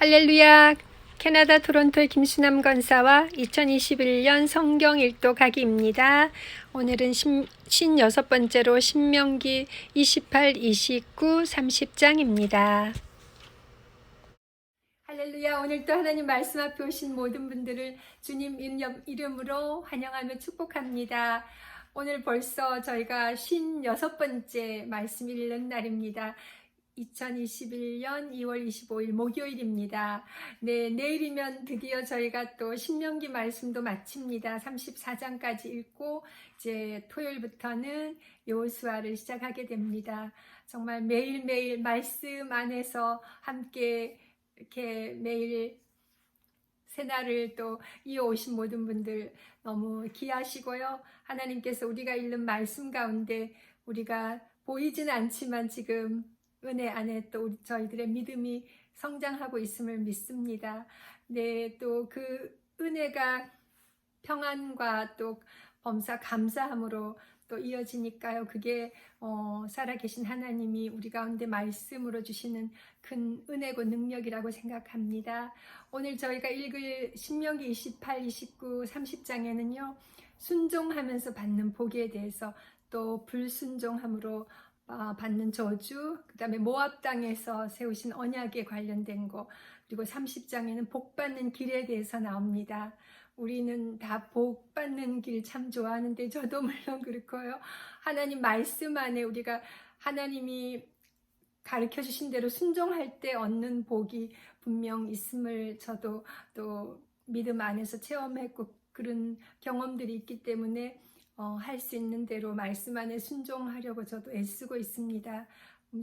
할렐루야! 캐나다 토론토의 김수남 권사와 2021년 성경 일도 가기입니다. 오늘은 56번째로 신명기 28, 29, 30장입니다. 할렐루야! 오늘도 하나님 말씀 앞에 오신 모든 분들을 주님 이름- 이름으로 환영하며 축복합니다. 오늘 벌써 저희가 56번째 말씀 읽는 날입니다. 2021년 2월 25일 목요일입니다. 네, 내일이면 드디어 저희가 또 신명기 말씀도 마칩니다. 34장까지 읽고 이제 토요일부터는 여호수아를 시작하게 됩니다. 정말 매일매일 말씀 안에서 함께 이렇게 매일 새날을 또 이어오신 모든 분들 너무 귀하시고요. 하나님께서 우리가 읽는 말씀 가운데 우리가 보이진 않지만 지금 은혜 안에 또 우리 저희들의 믿음이 성장하고 있음을 믿습니다. 네, 또 그 은혜가 평안과 또 범사 감사함으로 또 이어지니까요. 그게 어, 살아계신 하나님이 우리 가운데 말씀으로 주시는 큰 은혜고 능력이라고 생각합니다. 오늘 저희가 읽을 신명기 28, 29, 30장에는요. 순종하면서 받는 복에 대해서 또 불순종함으로 어, 받는 저주, 그 다음에 모압 땅에서 세우신 언약에 관련된 거, 그리고 30장에는 복 받는 길에 대해서 나옵니다. 우리는 다 복 받는 길 참 좋아하는데 저도 물론 그렇고요. 하나님 말씀 안에 우리가 하나님이 가르쳐 주신 대로 순종할 때 얻는 복이 분명 있음을 저도 또 믿음 안에서 체험했고 그런 경험들이 있기 때문에 어, 할수 있는 대로 말씀 안에 순종하려고 저도 애쓰고 있습니다.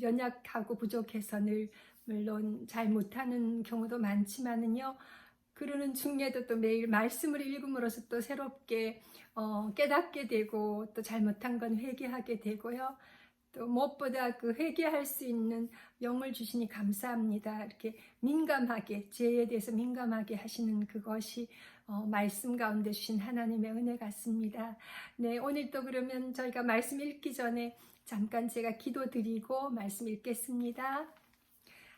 연약하고 부족해서 늘 물론 잘 못하는 경우도 많지만은요. 그러는 중에도 또 매일 말씀을 읽음으로써 또 새롭게 어, 깨닫게 되고 또 잘못한 건 회개하게 되고요. 또 무엇보다 그 회개할 수 있는 영을 주시니 감사합니다. 이렇게 민감하게 죄에 대해서 민감하게 하시는 그것이 어, 말씀 가운데 주신 하나님의 은혜 같습니다. 네, 오늘 또 그러면 저희가 말씀 읽기 전에 잠깐 제가 기도 드리고 말씀 읽겠습니다.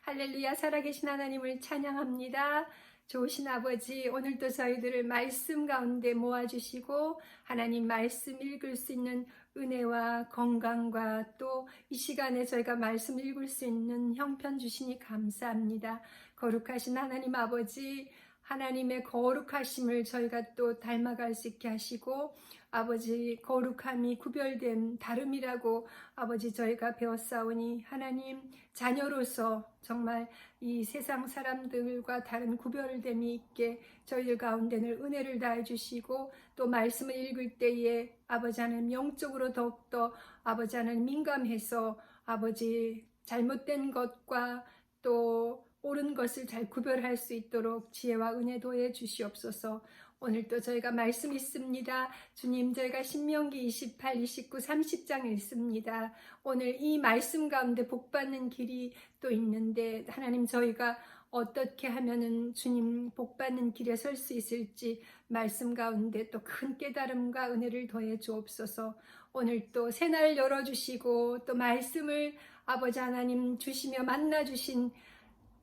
할렐루야 살아계신 하나님을 찬양합니다. 좋으신 아버지, 오늘도 저희들을 말씀 가운데 모아주시고, 하나님 말씀 읽을 수 있는 은혜와 건강과 또 이 시간에 저희가 말씀 읽을 수 있는 형편 주시니 감사합니다. 거룩하신 하나님 아버지, 하나님의 거룩하심을 저희가 또 닮아갈 수 있게 하시고, 아버지 거룩함이 구별된 다름이라고 아버지 저희가 배웠사오니 하나님 자녀로서 정말 이 세상 사람들과 다른 구별됨이 있게 저희들 가운데 늘 은혜를 다해 주시고 또 말씀을 읽을 때에 아버지 하나님 영적으로 더욱더 아버지 하나님 민감해서 아버지 잘못된 것과 또 옳은 것을 잘 구별할 수 있도록 지혜와 은혜 도해 주시옵소서. 오늘도 저희가 말씀 있습니다. 주님, 저희가 신명기 28, 29, 30장 읽습니다. 오늘 이 말씀 가운데 복받는 길이 또 있는데, 하나님 저희가 어떻게 하면은 주님 복받는 길에 설 수 있을지 말씀 가운데 또 큰 깨달음과 은혜를 더해 주옵소서. 오늘 또 새날 열어주시고 또 말씀을 아버지 하나님 주시며 만나주신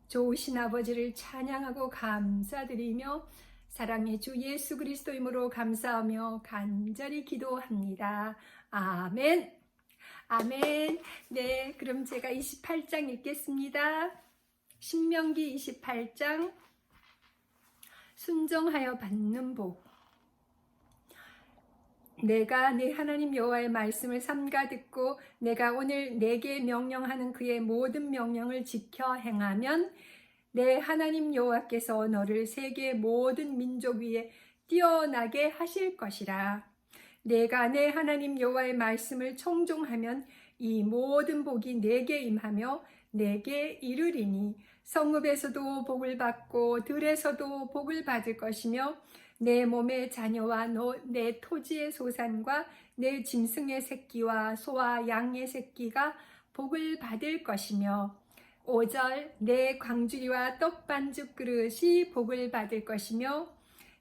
좋으신 아버지를 찬양하고 감사드리며 사랑의 주 예수 그리스도 이름으로 감사하며 간절히 기도합니다. 아멘. 아멘. 네, 그럼 제가 28장 읽겠습니다. 신명기 28장 순종하여 받는 복. 내가 내 하나님 여호와의 말씀을 삼가 듣고 내가 오늘 내게 명령하는 그의 모든 명령을 지켜 행하면 내 하나님 여호와께서 너를 세계 모든 민족 위에 뛰어나게 하실 것이라. 내가 내 하나님 여호와의 말씀을 청종하면 이 모든 복이 내게 임하며 내게 이르리니 성읍에서도 복을 받고 들에서도 복을 받을 것이며 내 몸의 자녀와 너, 내 토지의 소산과 내 짐승의 새끼와 소와 양의 새끼가 복을 받을 것이며 5절 내 광주리와 떡 반죽 그릇이 복을 받을 것이며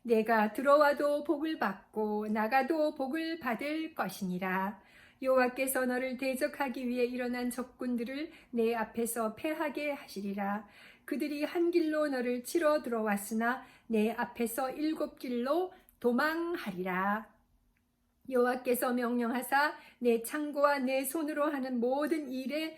내가 들어와도 복을 받고 나가도 복을 받을 것이니라. 여호와께서 너를 대적하기 위해 일어난 적군들을 내 앞에서 패하게 하시리라. 그들이 한 길로 너를 치러 들어왔으나 내 앞에서 일곱 길로 도망하리라. 여호와께서 명령하사 내 창고와 내 손으로 하는 모든 일에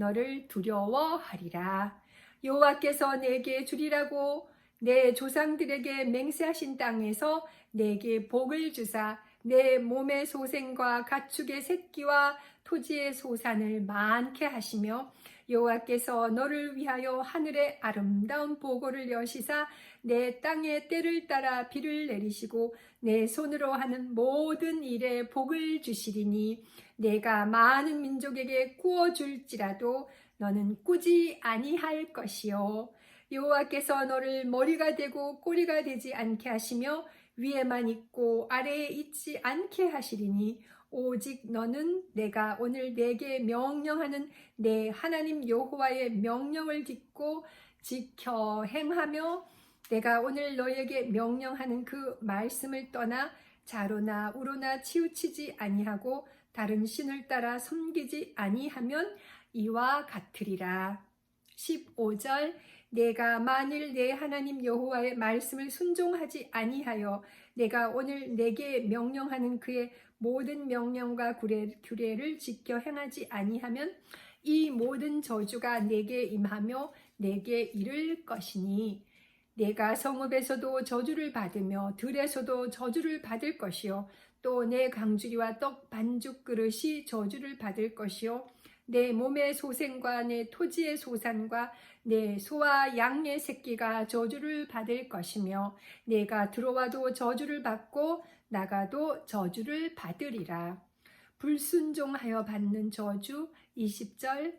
너를 두려워하리라. 여호와께서 내게 주리라고 내 조상들에게 맹세하신 땅에서 내게 복을 주사 내 몸의 소생과 가축의 새끼와 토지의 소산을 많게 하시며 여호와께서 너를 위하여 하늘의 아름다운 보고를 여시사 내 땅의 때를 따라 비를 내리시고 내 손으로 하는 모든 일에 복을 주시리니 내가 많은 민족에게 구워 줄지라도 너는 꾸지 아니할 것이요. 여호와께서 너를 머리가 되고 꼬리가 되지 않게 하시며 위에만 있고 아래에 있지 않게 하시리니 오직 너는 내가 오늘 내게 명령하는 내 하나님 여호와의 명령을 듣고 지켜 행하며 내가 오늘 너에게 명령하는 그 말씀을 떠나 자로나 우로나 치우치지 아니하고 다른 신을 따라 섬기지 아니하면 이와 같으리라. 15절 내가 만일 내 하나님 여호와의 말씀을 순종하지 아니하여 내가 오늘 내게 명령하는 그의 모든 명령과 규례, 규례를 지켜 행하지 아니하면 이 모든 저주가 내게 임하며 내게 이를 것이니 내가 성읍에서도 저주를 받으며 들에서도 저주를 받을 것이요 또 내 강주리와 떡 반죽 그릇이 저주를 받을 것이요 내 몸의 소생과 내 토지의 소산과 내 소와 양의 새끼가 저주를 받을 것이며 내가 들어와도 저주를 받고 나가도 저주를 받으리라. 불순종하여 받는 저주 20절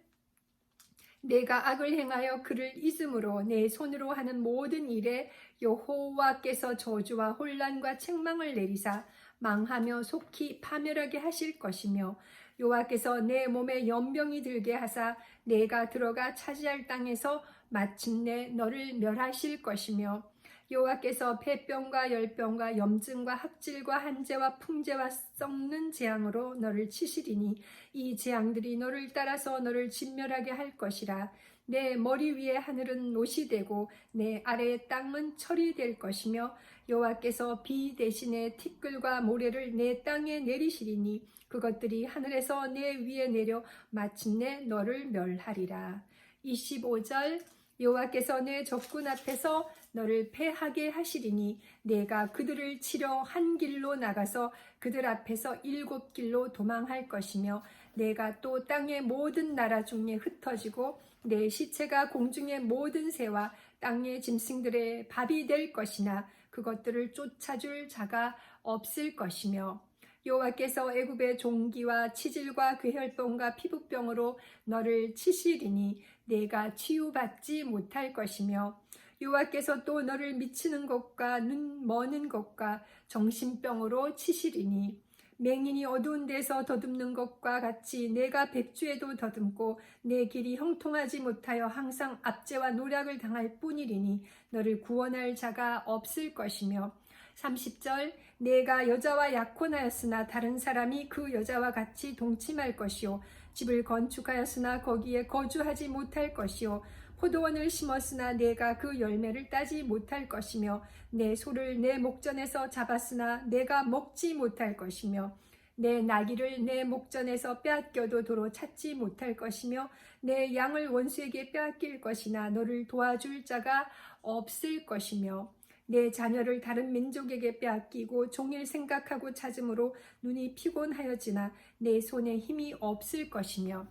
내가 악을 행하여 그를 잊음으로 내 손으로 하는 모든 일에 여호와께서 저주와 혼란과 책망을 내리사 망하며 속히 파멸하게 하실 것이며 여호와께서 내 몸에 연병이 들게 하사 내가 들어가 차지할 땅에서 마침내 너를 멸하실 것이며 여호와께서 폐병과 열병과 염증과 학질과 한재와 풍재와 썩는 재앙으로 너를 치시리니 이 재앙들이 너를 따라서 너를 진멸하게 할 것이라. 내 머리 위에 하늘은 노시 되고 내 아래의 땅은 철이 될 것이며 여호와께서 비 대신에 티끌과 모래를 내 땅에 내리시리니 그것들이 하늘에서 내 위에 내려 마침내 너를 멸하리라. 25절 여호와께서 내 적군 앞에서 너를 패하게 하시리니 내가 그들을 치려 한 길로 나가서 그들 앞에서 일곱 길로 도망할 것이며 내가 또 땅의 모든 나라 중에 흩어지고 내 시체가 공중의 모든 새와 땅의 짐승들의 밥이 될 것이나 그것들을 쫓아줄 자가 없을 것이며 여호와께서 애굽의 종기와 치질과 괴혈병과 피부병으로 너를 치시리니 내가 치유받지 못할 것이며 여호와께서 또 너를 미치는 것과 눈 머는 것과 정신병으로 치시리니 맹인이 어두운 데서 더듬는 것과 같이 내가 백주에도 더듬고 내 길이 형통하지 못하여 항상 압제와 노략을 당할 뿐이리니 너를 구원할 자가 없을 것이며. 30절 내가 여자와 약혼하였으나 다른 사람이 그 여자와 같이 동침할 것이요. 집을 건축하였으나 거기에 거주하지 못할 것이요 포도원을 심었으나 내가 그 열매를 따지 못할 것이며 내 소를 내 목전에서 잡았으나 내가 먹지 못할 것이며 내 나귀를 내 목전에서 빼앗겨도 도로 찾지 못할 것이며 내 양을 원수에게 빼앗길 것이나 너를 도와줄 자가 없을 것이며 내 자녀를 다른 민족에게 빼앗기고 종일 생각하고 찾음으로 눈이 피곤하여지나 내 손에 힘이 없을 것이며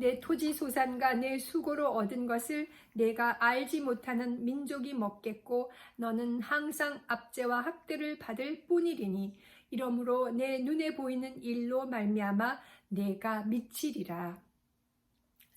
내 토지 소산과 내 수고로 얻은 것을 내가 알지 못하는 민족이 먹겠고 너는 항상 압제와 학대를 받을 뿐이리니 이러므로 내 눈에 보이는 일로 말미암아 내가 미치리라.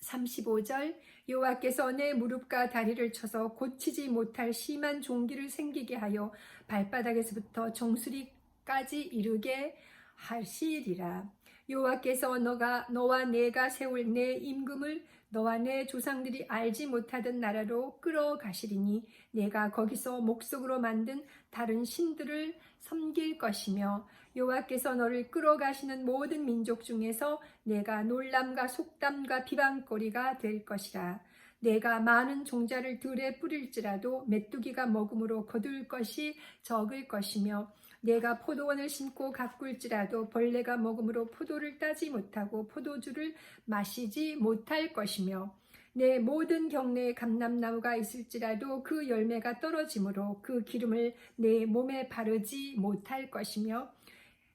35절 여호와께서 내 무릎과 다리를 쳐서 고치지 못할 심한 종기를 생기게 하여 발바닥에서부터 정수리까지 이르게 하시리라. 여호와께서 너가 너와 내가 세울 내 임금을 너와 내 조상들이 알지 못하던 나라로 끌어가시리니 내가 거기서 목석으로 만든 다른 신들을 섬길 것이며 여호와께서 너를 끌어가시는 모든 민족 중에서 내가 놀람과 속담과 비방거리가 될 것이라. 내가 많은 종자를 들에 뿌릴지라도 메뚜기가 먹음으로 거둘 것이 적을 것이며 내가 포도원을 심고 가꿀지라도 벌레가 먹음으로 포도를 따지 못하고 포도주를 마시지 못할 것이며 내 모든 경내에 감람나무가 있을지라도 그 열매가 떨어지므로 그 기름을 내 몸에 바르지 못할 것이며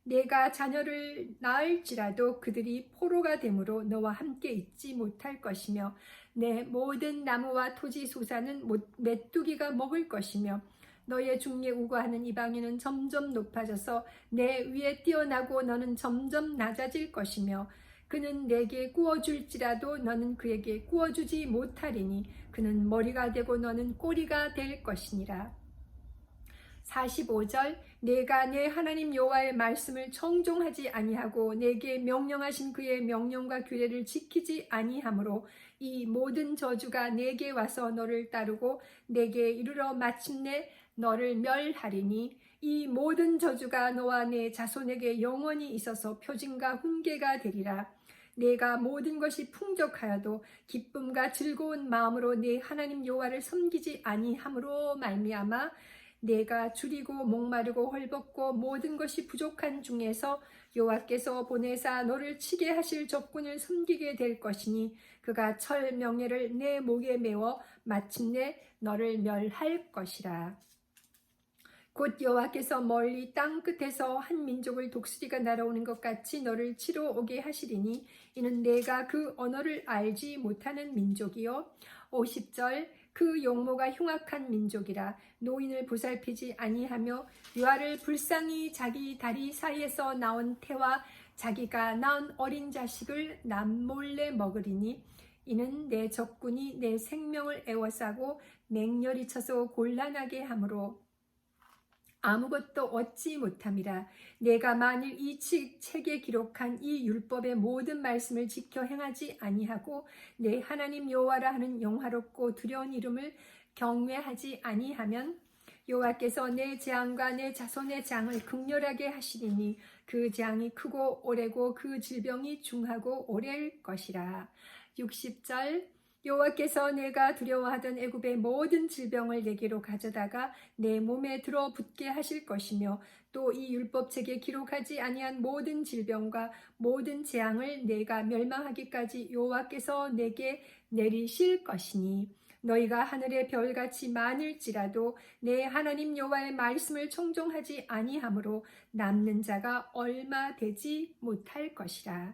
내가 자녀를 낳을지라도 그들이 포로가 되므로 너와 함께 있지 못할 것이며 내 모든 나무와 토지 소사는 못- 메뚜기가 먹을 것이며 너의 중에 우거하는 이방인은 점점 높아져서 내 위에 뛰어나고 너는 점점 낮아질 것이며 그는 내게 구워줄지라도 너는 그에게 구워주지 못하리니 그는 머리가 되고 너는 꼬리가 될 것이니라. 45절 내가 내 하나님 여호와의 말씀을 청종하지 아니하고 내게 명령하신 그의 명령과 규례를 지키지 아니하므로 이 모든 저주가 내게 와서 너를 따르고 내게 이르러 마침내 너를 멸하리니 이 모든 저주가 너와 내 자손에게 영원히 있어서 표징과 훈계가 되리라. 내가 모든 것이 풍족하여도 기쁨과 즐거운 마음으로 내 하나님 여호와를 섬기지 아니함으로 말미암아 내가 줄이고 목마르고 헐벗고 모든 것이 부족한 중에서 여호와께서 보내사 너를 치게 하실 적군을 섬기게 될 것이니 그가 철 명예를 내 목에 메워 마침내 너를 멸할 것이라. 곧 여호와께서 멀리 땅 끝에서 한 민족을 독수리가 날아오는 것 같이 너를 치러 오게 하시리니 이는 내가 그 언어를 알지 못하는 민족이요. 50절 그 용모가 흉악한 민족이라 노인을 보살피지 아니하며 유아를 불쌍히 자기 다리 사이에서 나온 태와 자기가 낳은 어린 자식을 남몰래 먹으리니 이는 내 적군이 내 생명을 애워싸고 맹렬히 쳐서 곤란하게 하므로 아무것도 얻지 못함이라. 내가 만일 이 치- 책에 기록한 이 율법의 모든 말씀을 지켜 행하지 아니하고 내 하나님 여호와라 하는 영화롭고 두려운 이름을 경외하지 아니하면 여호와께서 내 재앙과 내 자손의 재앙을 극렬하게 하시리니 그 재앙이 크고 오래고 그 질병이 중하고 오래일 것이라. 60절 여호와께서 내가 두려워하던 애굽의 모든 질병을 내게로 가져다가 내 몸에 들어 붙게 하실 것이며 또 이 율법책에 기록하지 아니한 모든 질병과 모든 재앙을 내가 멸망하기까지 여호와께서 내게 내리실 것이니 너희가 하늘의 별같이 많을지라도 내 하나님 여호와의 말씀을 청종하지 아니하므로 남는 자가 얼마 되지 못할 것이라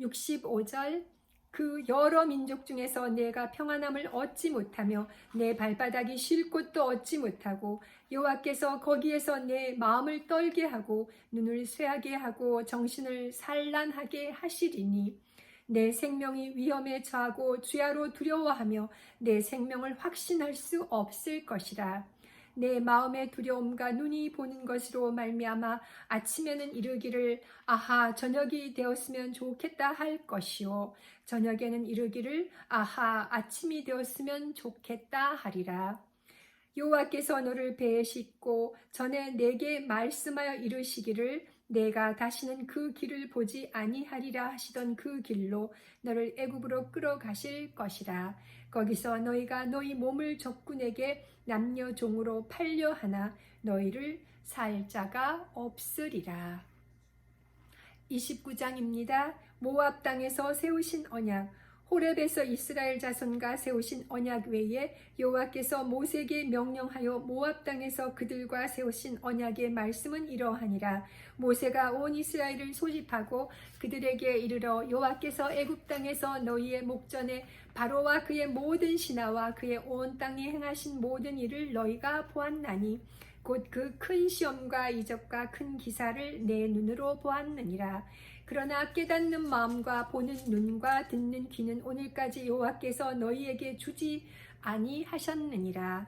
65절 그 여러 민족 중에서 내가 평안함을 얻지 못하며 내 발바닥이 쉴 곳도 얻지 못하고 여호와께서 거기에서 내 마음을 떨게 하고 눈을 쇠하게 하고 정신을 산란하게 하시리니 내 생명이 위험에 처하고 주야로 두려워하며 내 생명을 확신할 수 없을 것이라 내 마음의 두려움과 눈이 보는 것으로 말미암아 아침에는 이르기를 아하 저녁이 되었으면 좋겠다 할 것이요 저녁에는 이르기를 아하 아침이 되었으면 좋겠다 하리라. 여호와께서 너를 배에 싣고 전에 내게 말씀하여 이르시기를 내가 다시는 그 길을 보지 아니하리라 하시던 그 길로 너를 애굽으로 끌어가실 것이라 거기서 너희가 너희 몸을 적군에게 남녀 종으로 팔려 하나 너희를 살 자가 없으리라. 29장입니다. 모압 땅에서 세우신 언약 호렙에서 이스라엘 자손과 세우신 언약 외에 여호와께서 모세에게 명령하여 모압 땅에서 그들과 세우신 언약의 말씀은 이러하니라. 모세가 온 이스라엘을 소집하고 그들에게 이르러 여호와께서 애굽 땅에서 너희의 목전에 바로와 그의 모든 신하와 그의 온 땅에 행하신 모든 일을 너희가 보았나니 곧 그 큰 시험과 이적과 큰 기사를 내 눈으로 보았느니라 그러나 깨닫는 마음과 보는 눈과 듣는 귀는 오늘까지 여호와께서 너희에게 주지 아니하셨느니라.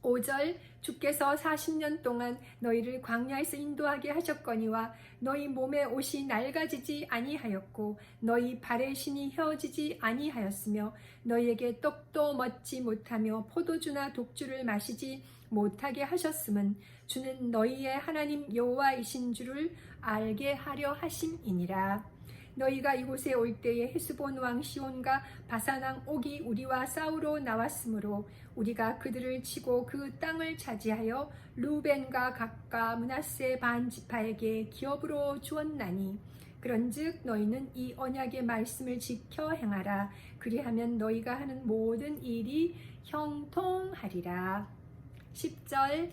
5절 주께서 40년 동안 너희를 광야에서 인도하게 하셨거니와 너희 몸의 옷이 낡아지지 아니하였고 너희 발의 신이 휘어지지 아니하였으며 너희에게 떡도 먹지 못하며 포도주나 독주를 마시지 못하게 하셨음은 주는 너희의 하나님 여호와이신 줄을 알게 하려 하심이니라. 너희가 이곳에 올 때에 헤스본 왕 시온과 바산 왕 옥이 우리와 싸우러 나왔으므로 우리가 그들을 치고 그 땅을 차지하여 루벤과 각과 문하세 반 지파에게 기업으로 주었나니. 그런즉 너희는 이 언약의 말씀을 지켜 행하라. 그리하면 너희가 하는 모든 일이 형통하리라. 10절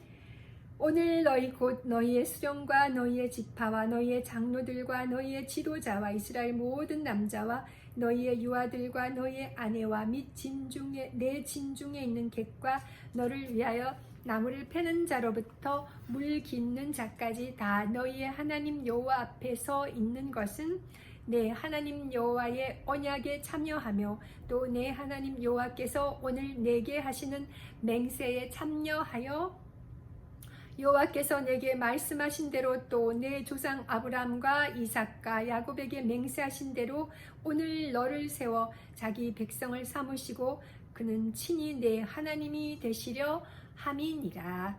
오늘 너희 곧 너희의 수령과 너희의 지파와 너희의 장로들과 너희의 지도자와 이스라엘 모든 남자와 너희의 유아들과 너희의 아내와 및 진중에 내 진중에 있는 객과 너를 위하여 나무를 패는 자로부터 물 깃는 자까지 다 너희의 하나님 여호와 앞에 서 있는 것은 내 하나님 여호와의 언약에 참여하며 또 내 하나님 여호와께서 오늘 내게 하시는 맹세에 참여하여 여호와께서 내게 말씀하신 대로 또 내 조상 아브람과 이삭과 야곱에게 맹세하신 대로 오늘 너를 세워 자기 백성을 삼으시고 그는 친히 내 하나님이 되시려 함이니라.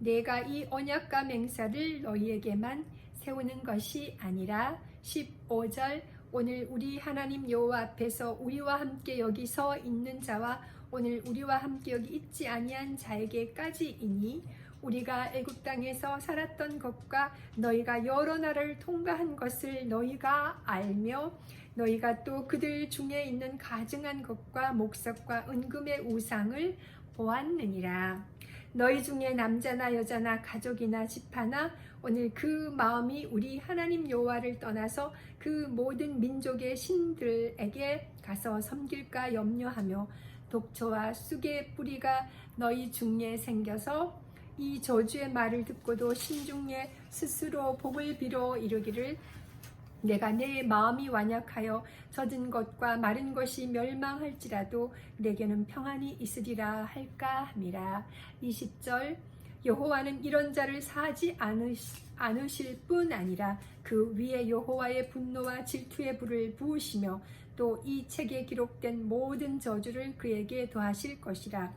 내가 이 언약과 맹사를 너희에게만 세우는 것이 아니라 15절 오늘 우리 하나님 여호와 앞에서 우리와 함께 여기 서 있는 자와 오늘 우리와 함께 여기 있지 아니한 자에게까지이니 우리가 애굽 땅에서 살았던 것과 너희가 여러 나라를 통과한 것을 너희가 알며 너희가 또 그들 중에 있는 가증한 것과 목석과 은금의 우상을 보았느니라. 너희 중에 남자나 여자나 가족이나 집하나 오늘 그 마음이 우리 하나님 여호와를 떠나서 그 모든 민족의 신들에게 가서 섬길까 염려하며 독초와 쑥의 뿌리가 너희 중에 생겨서 이 저주의 말을 듣고도 신중에 스스로 복을 빌어 이르기를 내가 내 마음이 완약하여 젖은 것과 마른 것이 멸망할지라도 내게는 평안이 있으리라 할까 함이라. 20절 여호와는 이런 자를 사지 않으실 뿐 아니라 그 위에 여호와의 분노와 질투의 불을 부으시며 또 이 책에 기록된 모든 저주를 그에게 더하실 것이라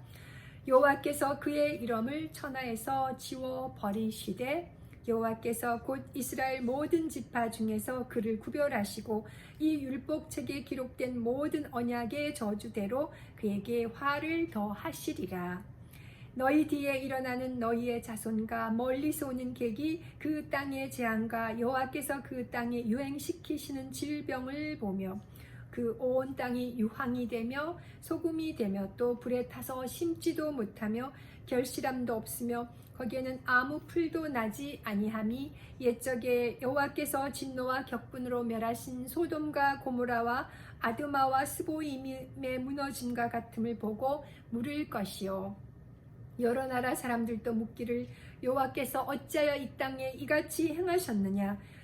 여호와께서 그의 이름을 천하에서 지워 버리시되 여호와께서 곧 이스라엘 모든 지파 중에서 그를 구별하시고 이 율법책에 기록된 모든 언약의 저주대로 그에게 화를 더하시리라. 너희 뒤에 일어나는 너희의 자손과 멀리서 오는 객이 그 땅의 재앙과 여호와께서 그 땅에 유행시키시는 질병을 보며 그 온 땅이 유황이 되며 소금이 되며 또 불에 타서 심지도 못하며 결실함도 없으며 거기에는 아무 풀도 나지 아니함이 옛적에 여호와께서 진노와 격분으로 멸하신 소돔과 고모라와 아드마와 스보임의 무너짐과 같음을 보고 물을 것이요. 여러 나라 사람들도 묻기를 여호와께서 어찌하여 이 땅에 이같이 행하셨느냐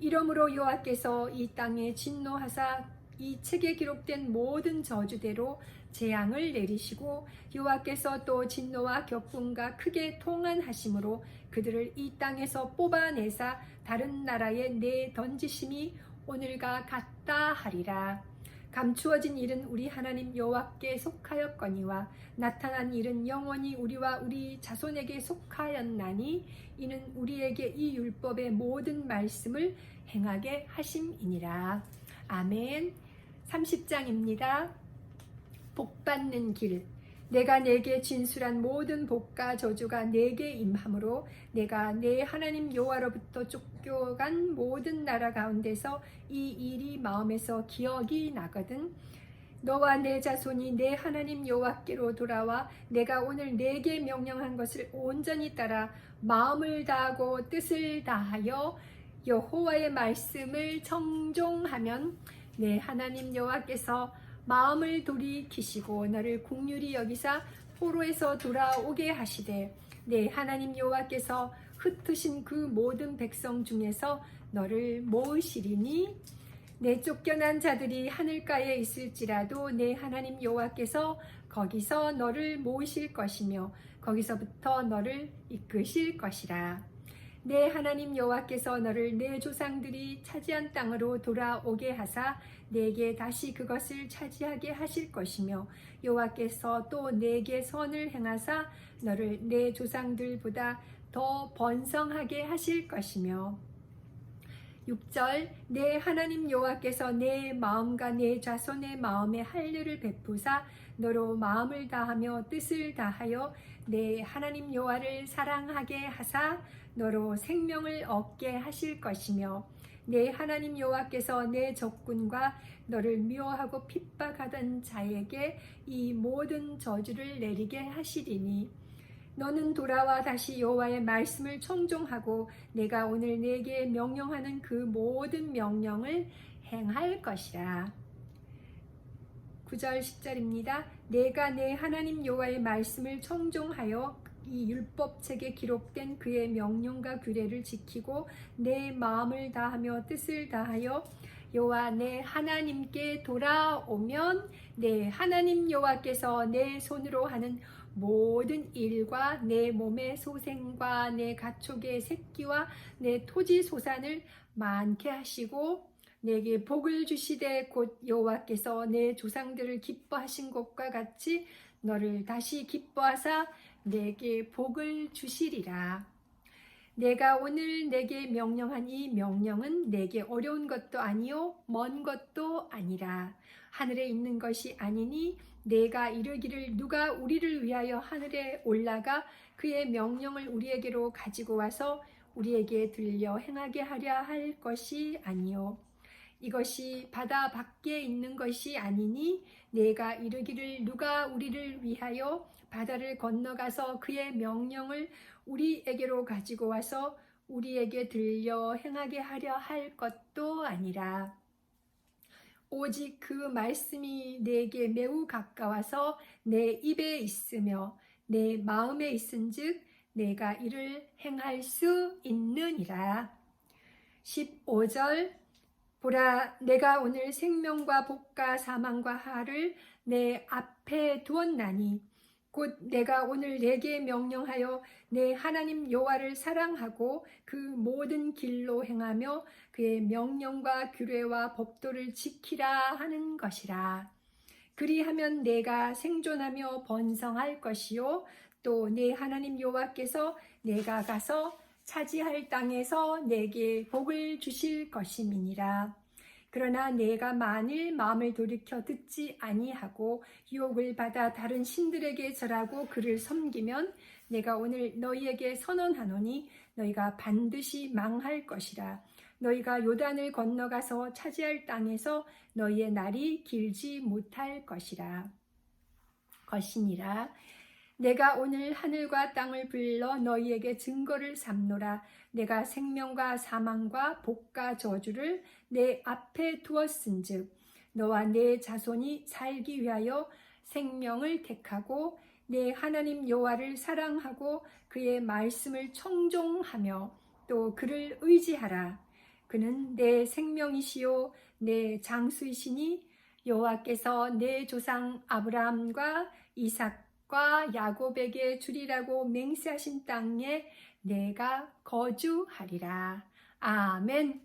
이러므로 여호와께서 이 땅에 진노하사 이 책에 기록된 모든 저주대로 재앙을 내리시고 여호와께서 또 진노와 격분과 크게 통한하심으로 그들을 이 땅에서 뽑아내사 다른 나라에 내 던지심이 오늘과 같다 하리라. 감추어진 일은 우리 하나님 여호와께 속하였거니와 나타난 일은 영원히 우리와 우리 자손에게 속하였나니 이는 우리에게 이 율법의 모든 말씀을 행하게 하심이니라. 아멘. 30장입니다. 복 받는 길. 내가 내게 진술한 모든 복과 저주가 내게 임함으로 내가 내 하나님 여호와로부터 쫓겨간 모든 나라 가운데서 이 일이 마음에서 기억이 나거든. 너와 내 자손이 내 하나님 여호와께로 돌아와 내가 오늘 내게 명령한 것을 온전히 따라 마음을 다하고 뜻을 다하여 여호와의 말씀을 청종하면 내 하나님 여호와께서 마음을 돌이키시고 너를 국률이 여기사 포로에서 돌아오게 하시되 내 하나님 여호와께서 흩으신 그 모든 백성 중에서 너를 모으시리니 내 쫓겨난 자들이 하늘가에 있을지라도 내 하나님 여호와께서 거기서 너를 모으실 것이며 거기서부터 너를 이끄실 것이라. 내 하나님 여호와께서 너를 내 조상들이 차지한 땅으로 돌아오게 하사 내게 다시 그것을 차지하게 하실 것이며 여호와께서 또 내게 선을 행하사 너를 내 조상들보다 더 번성하게 하실 것이며 6절 내 하나님 여호와께서 내 마음과 내 자손의 마음에 할례를 베푸사 너로 마음을 다하며 뜻을 다하여 내 하나님 여호와를 사랑하게 하사 너로 생명을 얻게 하실 것이며 내 하나님 여호와께서 내 적군과 너를 미워하고 핍박하던 자에게 이 모든 저주를 내리게 하시리니 너는 돌아와 다시 여호와의 말씀을 청종하고 내가 오늘 내게 명령하는 그 모든 명령을 행할 것이라. 9절 10절입니다. 내가 내 하나님 여호와의 말씀을 청종하여 이 율법책에 기록된 그의 명령과 규례를 지키고 내 마음을 다하며 뜻을 다하여 여호와 내 하나님께 돌아오면 내 하나님 여호와께서 내 손으로 하는 모든 일과 내 몸의 소생과 내 가축의 새끼와 내 토지 소산을 많게 하시고 내게 복을 주시되 곧 여호와께서 내 조상들을 기뻐하신 것과 같이 너를 다시 기뻐하사 내게 복을 주시리라. 내가 오늘 내게 명령한 이 명령은 내게 어려운 것도 아니요 먼 것도 아니라 하늘에 있는 것이 아니니 내가 이르기를 누가 우리를 위하여 하늘에 올라가 그의 명령을 우리에게로 가지고 와서 우리에게 들려 행하게 하려 할 것이 아니요 이것이 바다 밖에 있는 것이 아니니 내가 이르기를 누가 우리를 위하여 바다를 건너가서 그의 명령을 우리에게로 가지고 와서 우리에게 들려 행하게 하려 할 것도 아니라 오직 그 말씀이 내게 매우 가까워서 내 입에 있으며 내 마음에 있은즉 내가 이를 행할 수 있느니라. 15절 보라 내가 오늘 생명과 복과 사망과 하를 내 앞에 두었나니 곧 내가 오늘 내게 명령하여 내 하나님 여호와를 사랑하고 그 모든 길로 행하며 그의 명령과 규례와 법도를 지키라 하는 것이라. 그리하면 내가 생존하며 번성할 것이요 또 내 하나님 여호와께서 내가 가서 차지할 땅에서 내게 복을 주실 것임이니라. 그러나 내가 만일 마음을 돌이켜 듣지 아니하고 유혹을 받아 다른 신들에게 절하고 그를 섬기면 내가 오늘 너희에게 선언하노니 너희가 반드시 망할 것이라. 너희가 요단을 건너가서 차지할 땅에서 너희의 날이 길지 못할 것이라. 것이니라. 내가 오늘 하늘과 땅을 불러 너희에게 증거를 삼노라. 내가 생명과 사망과 복과 저주를 내 앞에 두었은즉 너와 내 자손이 살기 위하여 생명을 택하고 내 하나님 여호와를 사랑하고 그의 말씀을 청종하며 또 그를 의지하라. 그는 내 생명이시요 내 장수이시니 여호와께서 내 조상 아브라함과 이삭 과 야곱에게 주리라고 맹세하신 땅에 내가 거주하리라. 아멘.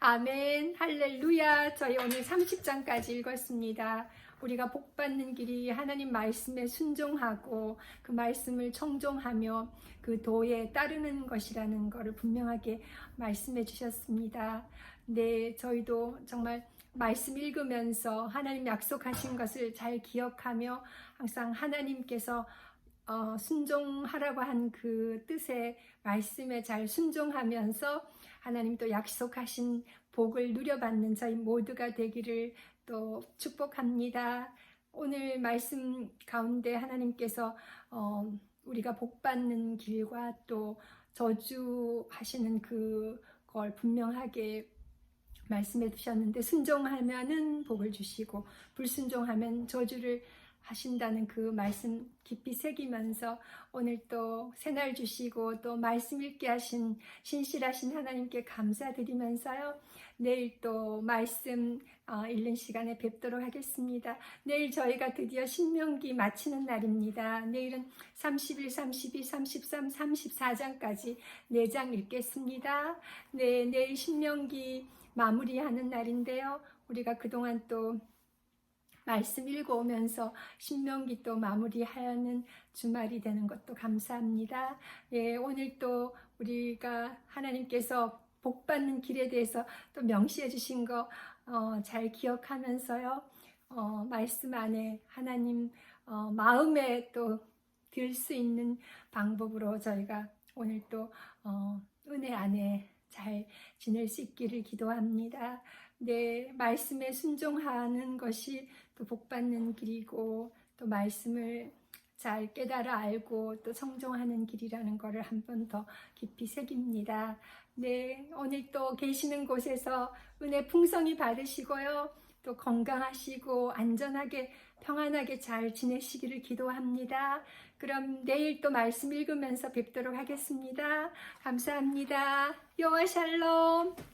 아멘, 할렐루야. 저희 오늘 30장까지 읽었습니다. 우리가 복 받는 길이 하나님 말씀에 순종하고 그 말씀을 청종하며 그 도에 따르는 것이라는 것을 분명하게 말씀해 주셨습니다. 네, 저희도 정말 말씀 읽으면서 하나님 약속하신 것을 잘 기억하며 항상 하나님께서 어, 순종하라고 한 그 뜻에 말씀에 잘 순종하면서 하나님 또 약속하신 복을 누려받는 저희 모두가 되기를 또 축복합니다. 오늘 말씀 가운데 하나님께서 어, 우리가 복받는 길과 또 저주하시는 그걸 분명하게 말씀해 주셨는데 순종하면은 복을 주시고 불순종하면 저주를 하신다는 그 말씀 깊이 새기면서 오늘 또 새날 주시고 또 말씀 읽게 하신 신실하신 하나님께 감사드리면서요. 내일 또 말씀 어, 읽는 시간에 뵙도록 하겠습니다. 내일 저희가 드디어 신명기 마치는 날입니다. 내일은 31, 32, 33, 34장까지 4장 읽겠습니다. 네, 내일 신명기 마무리하는 날인데요. 우리가 그동안 또 말씀 읽어오면서 신명기 또 마무리하는 주말이 되는 것도 감사합니다. 예, 오늘 또 우리가 하나님께서 복 받는 길에 대해서 또 명시해 주신 거 어, 잘 기억하면서요. 어, 말씀 안에 하나님 어, 마음에 또 들 수 있는 방법으로 저희가 오늘 또 어, 은혜 안에 잘 지낼 수 있기를 기도합니다. 네, 말씀에 순종하는 것이 또 복받는 길이고 또 말씀을 잘 깨달아 알고 또 성종하는 길이라는 것을 한 번 더 깊이 새깁니다. 네, 오늘 또 계시는 곳에서 은혜 풍성히 받으시고요. 또 건강하시고 안전하게 평안하게 잘 지내시기를 기도합니다. 그럼 내일 또 말씀 읽으면서 뵙도록 하겠습니다. 감사합니다. 여호와 샬롬.